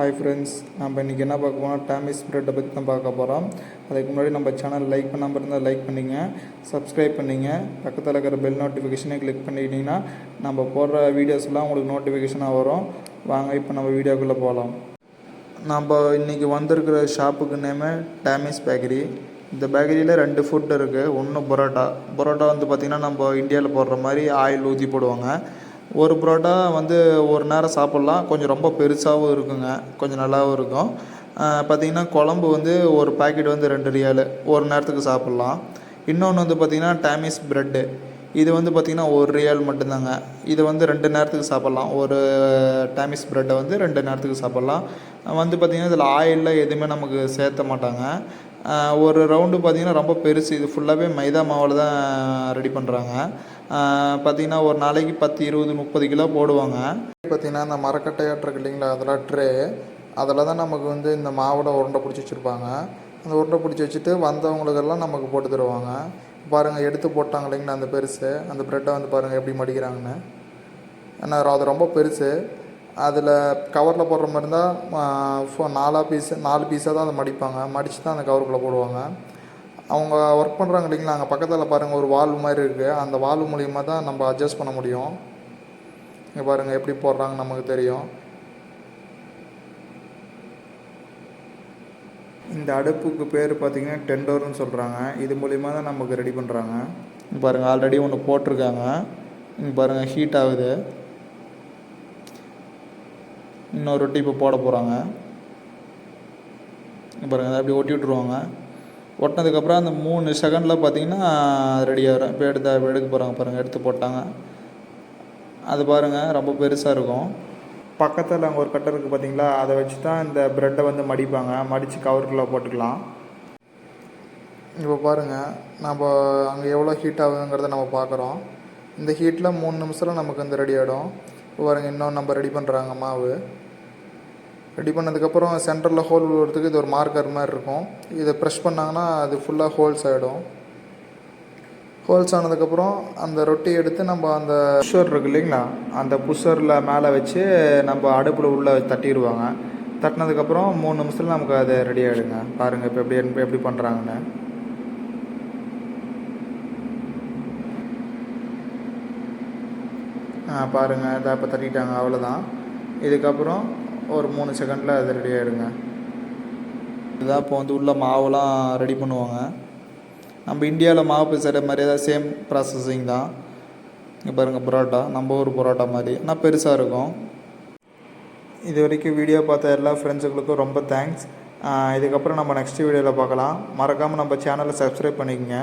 Hi friends நம்ம இன்றைக்கி என்ன பார்க்க போனால் டேமேஜ் ப்ரெட்டை பற்றி தான் பார்க்க போகிறோம் அதுக்கு முன்னாடி நம்ம சேனல் லைக் பண்ணாமல் இருந்தால் லைக் பண்ணிங்க சப்ஸ்கிரைப் பண்ணிங்க. பக்கத்தில் இருக்கிற பெல் நோட்டிஃபிகேஷனை கிளிக் பண்ணிக்கிட்டிங்கன்னா நம்ம போடுற வீடியோஸ்லாம் உங்களுக்கு நோட்டிஃபிகேஷனாக வரும். வாங்க இப்போ நம்ம வீடியோக்குள்ளே போகலாம் நம்ம இன்றைக்கி வந்திருக்கிற ஷாப்புக்கு நேமு டேமேஜ் பேக்கரி இந்த பேக்கரியில் ரெண்டு ஃபுட் இருக்குது ஒன்று பரோட்டா. பரோட்டா வந்து பார்த்திங்கன்னா நம்ம இந்தியாவில் போடுற மாதிரி ஆயில் ஊற்றி போடுவாங்க. ஒரு பரோட்டா வந்து ஒரு நேரம் சாப்பிட்லாம். கொஞ்சம் ரொம்ப பெருசாகவும் இருக்குங்க. கொஞ்சம் நல்லாவும் இருக்கும். பார்த்திங்கன்னா குழம்பு வந்து ஒரு பாக்கெட் வந்து ரெண்டு ரியாலு. ஒரு நேரத்துக்கு சாப்பிட்லாம். இன்னொன்று வந்து பார்த்திங்கன்னா டாமிஸ் ப்ரெட்டு இது வந்து பார்த்திங்கன்னா ஒரு ரியால் மட்டும்தாங்க. இது வந்து ரெண்டு நேரத்துக்கு சாப்பிட்லாம். ஒரு டேமிஸ் ப்ரெட்டை வந்து ரெண்டு நேரத்துக்கு சாப்பிட்லாம். வந்து பார்த்திங்கன்னா இதில் ஆயிலில் எதுவுமே நமக்கு சேர்த்த மாட்டாங்க. ஒரு ரவுண்டு பார்த்திங்கன்னா ரொம்ப பெருசு. இது ஃபுல்லாகவே மைதா மாவில் தான் ரெடி பண்ணுறாங்க பார்த்திங்கன்னா ஒரு நாளைக்கு பத்து இருபது முப்பது கிலோ போடுவாங்க. பார்த்திங்கன்னா இந்த மரக்கட்டையாட்டு இருக்கு இல்லைங்களா அதெல்லாம் ட்ரே அதில் தான் நமக்கு வந்து இந்த மாவோட உருண்டை பிடிச்சி வச்சுருப்பாங்க. அந்த உருண்டை பிடிச்சி வச்சுட்டு வந்தவங்களுக்கெல்லாம் நமக்கு போட்டு தருவாங்க. பாருங்கள் எடுத்து போட்டாங்க இல்லைங்களா அந்த பெருசு. அந்த ப்ரெட்டை வந்து பாருங்கள் எப்படி மடிக்கிறாங்கன்னு. ஏன்னா அது ரொம்ப பெருசு. அதில் கவரில் போடுற மாதிரி இருந்தால் நாலா பீஸ் நாலு பீஸாக தான் அதை மடிப்பாங்க. மடித்து தான் அந்த கவருக்குள்ளே போடுவாங்க. அவங்க ஒர்க் பண்ணுறாங்க இல்லைங்களா? அங்கே பக்கத்தில் பாருங்கள் ஒரு வால்வு மாதிரி இருக்குது அந்த வால்வு மூலியமாக தான் நம்ம அட்ஜஸ்ட் பண்ண முடியும். இங்கே பாருங்கள் எப்படி போடுறாங்க நமக்கு தெரியும். இந்த அடுப்புக்கு பேர் பார்த்திங்கன்னா டெண்டோர்னு சொல்கிறாங்க இது மூலிமா தான் நமக்கு ரெடி பண்ணுறாங்க பாருங்கள் ஆல்ரெடி ஒன்று போட்டிருக்காங்க. இங்கே பாருங்கள் ஹீட் ஆகுது. இன்னொரு ரொட்டி இப்போ போட போகிறாங்க பாருங்கள் அதை அப்படி ஒட்டி விட்ருவாங்க ஒட்டினதுக்கப்புறம் அந்த மூணு செகண்டில் பார்த்தீங்கன்னா ரெடி ஆகிடும் இப்போ எடுத்து இப்போ எடுக்க போகிறாங்க பாருங்கள் எடுத்து போட்டாங்க. அது பாருங்கள் ரொம்ப பெருசாக இருக்கும். பக்கத்தில் அங்கே ஒரு கட்டை இருக்குது பார்த்தீங்களா அதை வச்சு தான் இந்த ப்ரெட்டை வந்து மடிப்பாங்க. மடித்து கவருக்குள்ளே போட்டுக்கலாம். இப்போ பாருங்கள் நம்ம அங்கே எவ்வளோ ஹீட் ஆகுதுங்கிறத நம்ம பார்க்குறோம். இந்த ஹீட்டில் மூணு நிமிஷத்தில் நமக்கு வந்து ரெடி ஆகிடும் இப்போ பாருங்கள் இன்னும் நம்ம ரெடி பண்ணுறாங்க மாவு. ரெடி பண்ணதுக்கப்புறம் சென்டரில் ஹோல் விழுறதுக்கு இது ஒரு மார்க்கர் மாதிரி இருக்கும். இதை ப்ரெஷ் பண்ணாங்கன்னா அது ஃபுல்லாக ஹோல்ஸ் ஆகிடும் ஹோல்ஸ் ஆனதுக்கப்புறம் அந்த ரொட்டி எடுத்து நம்ம அந்த புஷர் இருக்கு இல்லைங்களா அந்த புஷரில் மேலே வச்சு நம்ம அடுப்பில் உள்ளே தட்டிடுவாங்க. தட்டினதுக்கப்புறம் மூணு நிமிஷத்தில் நமக்கு அது ரெடி ஆகிடுங்க பாருங்கள் இப்போ எப்படி இப்போ எப்படி பண்ணுறாங்கன்னு பாருங்கள் இதை இப்போ தட்டிட்டாங்க அவ்வளோதான் இதுக்கப்புறம் ஒரு மூணு செகண்டில் அது ரெடி ஆகிடுங்க இதுதான் இப்போ வந்து உள்ள மாவுலாம் ரெடி பண்ணுவாங்க. நம்ம இந்தியாவில் மாவு பிசைகிற மாதிரி ஏதாவது சேம் ப்ராசஸிங் தான். இங்கே பாருங்கள் பரோட்டா. நம்ம ஊர் பரோட்டா மாதிரி. ஆனால் பெருசாக இருக்கும். இது வரைக்கும் வீடியோ பார்த்த எல்லா ஃப்ரெண்ட்ஸுகளுக்கும் ரொம்ப தேங்க்ஸ் இதுக்கப்புறம் நம்ம நெக்ஸ்ட் வீடியோவில் பார்க்கலாம். மறக்காமல் நம்ம சேனலை சப்ஸ்கிரைப் பண்ணிக்கங்க.